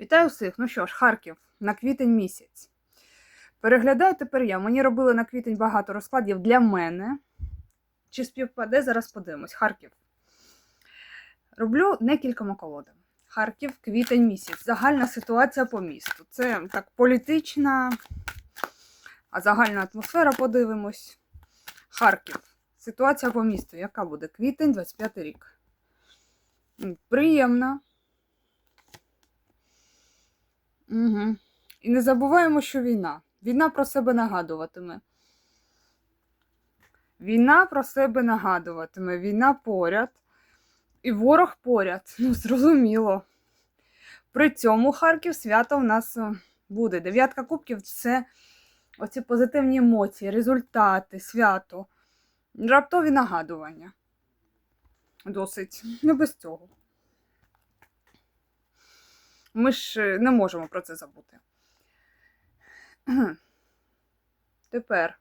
Вітаю всіх! Ну що ж, Харків на квітень місяць. Переглядаю тепер я. Мені робили на квітень багато розкладів для мене. Чи співпаде, зараз подивимось. Харків. Роблю декількома колодами. Харків, квітень місяць. Загальна ситуація по місту. Це так політична, а загальна атмосфера подивимось. Харків. Ситуація по місту. Яка буде? Квітень, 25 рік. Приємна. Угу. І не забуваємо, що війна. Війна про себе нагадуватиме. Війна про себе нагадуватиме. Війна поряд. І ворог поряд. Ну, зрозуміло. При цьому Харків свято в нас е, буде. Дев'ятка кубків це оці позитивні емоції, результати, свято. Раптові нагадування. Досить. Не без цього. Ми ж е, не можемо про це забути. Тепер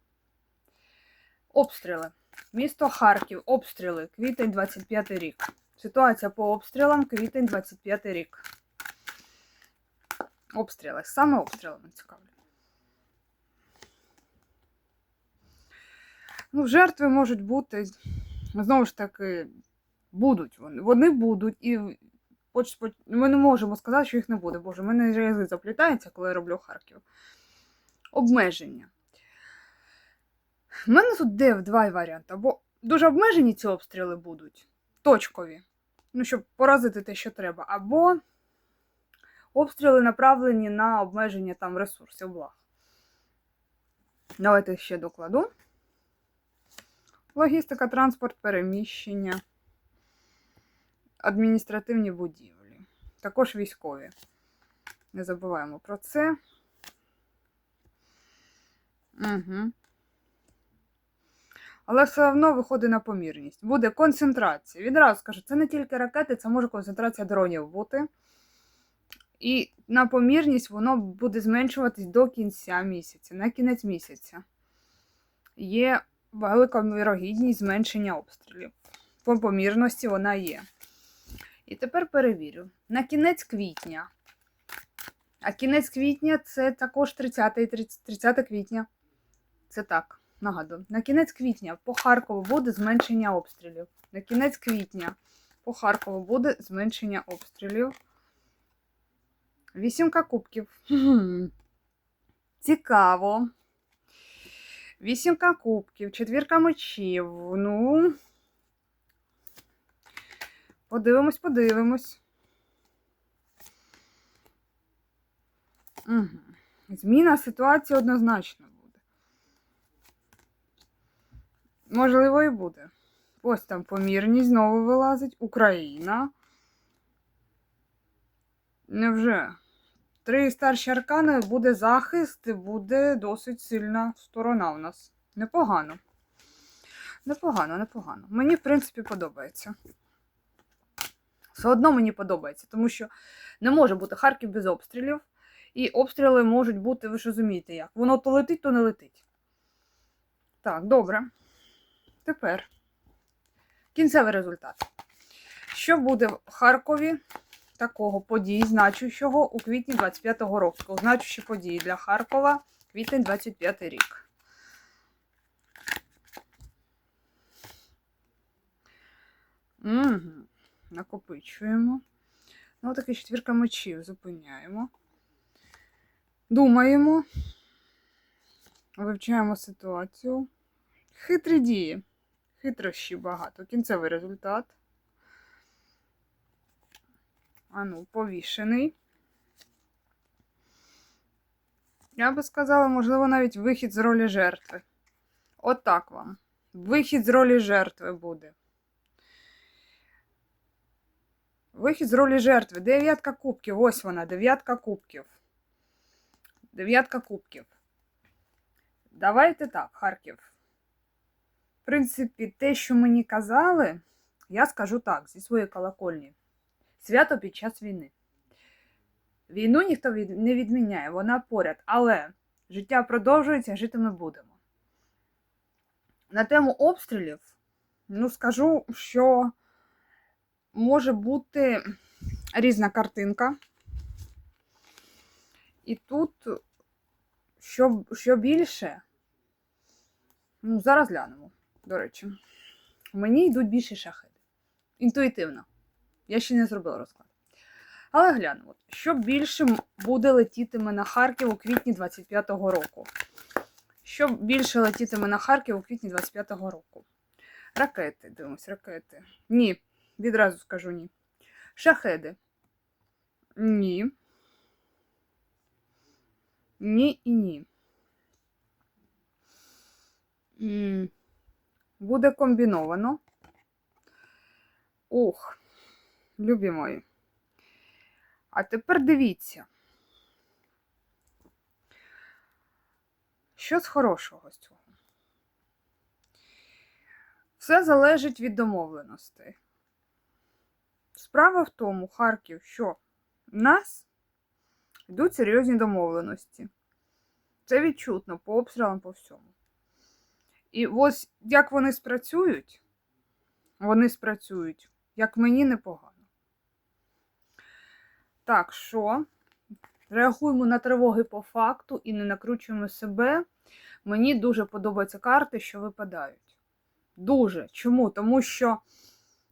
обстріли. Місто Харків, обстріли, квітень 25 рік. Ситуація по обстрілам, квітень 25 рік. Обстріли. Саме обстрілами цікавлю. Ну, жертви можуть бути, знову ж таки, будуть вони. Вони будуть і поч- ми не можемо сказати, що їх не буде. Боже, в мене язик заплітається, коли я роблю Харків. Обмеження. У мене тут де два варіанти. Або дуже обмежені ці обстріли будуть, точкові. Ну, щоб поразити те, що треба. Або обстріли направлені на обмеження там ресурсів благ. Давайте ще докладу. Логістика, транспорт, переміщення, адміністративні будівлі. Також військові. Не забуваємо про це. Угу. Але все одно виходить на помірність. Буде концентрація. Відразу скажу, це не тільки ракети, це може концентрація дронів бути. І на помірність воно буде зменшуватись до кінця місяця, на кінець місяця. Є велика вірогідність зменшення обстрілів. По помірності вона є. Тепер перевірю. На кінець квітня. А кінець квітня це також 30, 30, 30 квітня. Це так, нагадую. На кінець квітня по Харкову буде зменшення обстрілів. На кінець квітня по Харкову буде зменшення обстрілів. Вісімка кубків. Цікаво. Вісімка кубків, четвірка мечів. Ну. Подивимось, подивимось. Угу. Зміна ситуації однозначно буде. Можливо, і буде. Ось там помірність знову вилазить. Україна. Невже? Три старші аркани буде захист буде досить сильна сторона у нас. Непогано. Непогано, непогано. Мені, в принципі, подобається. Все одно мені подобається, тому що не може бути Харків без обстрілів. І обстріли можуть бути, ви ж розумієте, як. Воно то летить, то не летить. Так, добре. Тепер кінцевий результат. Що буде в Харкові такого подій, значущого у квітні 25-го року? Значущі події для Харкова квітень 25 рік. Угу. Накопичуємо. Ну, таки четвірка мечів зупиняємо. Думаємо. Вивчаємо ситуацію. Хитрі дії. Хитрощі багато. Кінцевий результат. Ану, повішений. Я би сказала, можливо, навіть вихід з ролі жертви. Отак вам. Вихід з ролі жертви буде. Вихід з ролі жертви. Дев'ятка кубків. Ось вона, дев'ятка кубків. Дев'ятка кубків. Давайте так, Харків. В принципі, те, що мені казали, я скажу так, зі своєї колокольні. Свято під час війни. Війну ніхто від... не відміняє, вона поряд. Але життя продовжується, жити ми будемо. На тему обстрілів, ну, скажу, що може бути різна картинка. І тут, що, що більше, ну, зараз глянемо, до речі. Мені йдуть більше шахеди. Інтуїтивно. Я ще не зробила розклад. Але глянемо, що більше буде летітиме на Харків у квітні 25-го року. Що більше летітиме на Харків у квітні 25-го року? Ракети, дивимось, ракети. Ні, відразу скажу ні. Шахеди. Ні. Ні і ні. Буде комбіновано. Ух, любі мої. А тепер дивіться. Що з хорошого з цього? Все залежить від домовленостей. Справа в тому, Харків, що в нас йдуть серйозні домовленості. Це відчутно по обстрілам по всьому. І ось як вони спрацюють, вони спрацюють, як мені непогано. Так що реагуємо на тривоги по факту і не накручуємо себе. Мені дуже подобаються карти, що випадають. Дуже. Чому? Тому що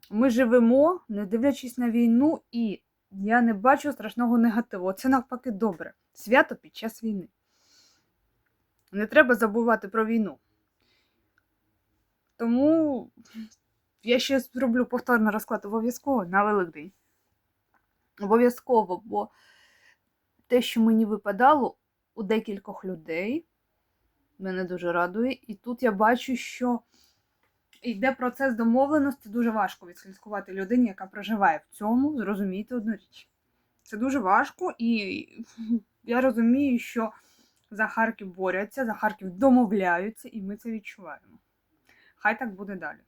ми живемо, не дивлячись на війну, і я не бачу страшного негативу. Це навпаки добре. Свято під час війни. Не треба забувати про війну. Тому я ще зроблю повторний розклад обов'язково на Великдень. Обов'язково, бо те, що мені випадало у декількох людей, мене дуже радує. І тут я бачу, що йде процес домовленості, дуже важко відслідкувати людині, яка проживає в цьому, зрозумійте одну річ. Це дуже важко, і я розумію, що за Харків борються, за Харків домовляються, і ми це відчуваємо. Хай так буде далі.